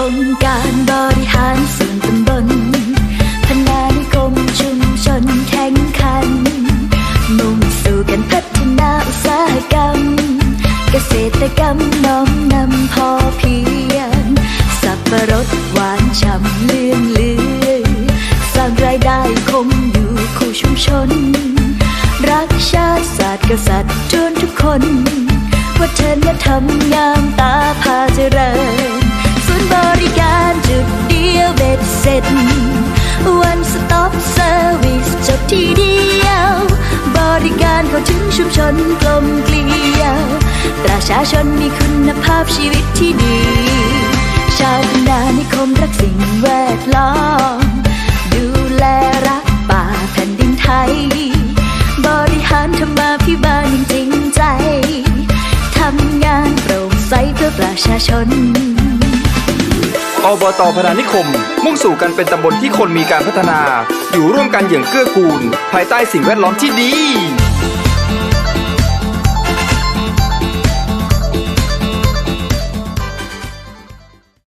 องค์การบริหารส่วนตำบลพนานิคมชุมชนแข่งขัน มุ่งสู่การพัฒนาอุตสาหกรรม เกษตรกรรมน้อมนำพอเพียง สับประรดหวานฉ่ำเลื่องลือสร้างรายได้คงอยู่คู่ชุมชน รักชาติศาสตร์กษัตริย์จนทุกคนวัฒนธรรมงามตาพาเจริญ จ One stop service จบที่เดียว บริการเข้าถึงชุมชนกลมเกลียว ประชาชนมีคุณภาพชีวิตที่ดี ชาวนานิคมรักสิ่งแวดล้อม ดูแลรักป่าแผ่นดินไทย บริหารธรรมาพิบาลจริงใจ ทำงานโปร่งใสเพื่อประชาชน อบตพนานิคม มุ่งสู่การเป็นตำบลที่คนมีการพัฒนา อยู่ร่วมกันอย่างเกื้อกูล ภายใต้สิ่งแวดล้อมที่ดี